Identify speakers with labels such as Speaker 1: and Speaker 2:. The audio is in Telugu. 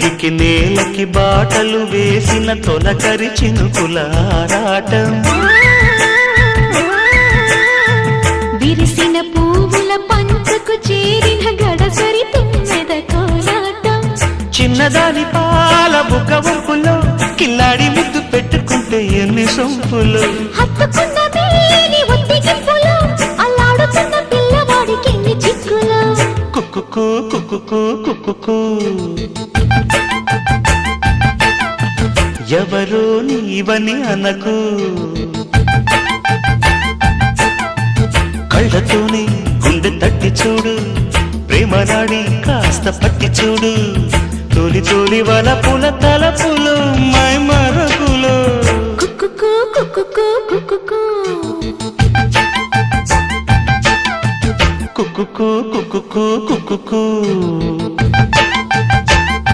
Speaker 1: నింగికి నేలకి బాటలు వేసిన తొలకరి చినుకుల ఆరాటం.
Speaker 2: విరిసిన పువ్వుల పంచకు చేరిన గడసరి తుమ్మెద కోలాటం.
Speaker 1: చిన్నదాని పాల బుక్క వంపులో కిల్లాడి ముద్దు పెట్టుకుంటే ఎన్ని సొంపులు.
Speaker 2: హత్తుకున్న మేని ఒత్తిగింపులో అల్లాడుతున్న పిల్లవాడికి ఎన్ని చిక్కులు.
Speaker 1: కుక్కుకు కుక్కుకు కుక్కుకు. ఎవరో నీవని అనకు. కళ్ళతోనే గుండె తట్టి చూడు ప్రేమ నాడి కాస్త పట్టి చూడు. తొలి తొలి వలపుల తలపులు మై మరకులు.
Speaker 2: కుక్కు కుక్కు కుక్కు
Speaker 1: కుక్కు కుక్కుకు కుక్కుకు.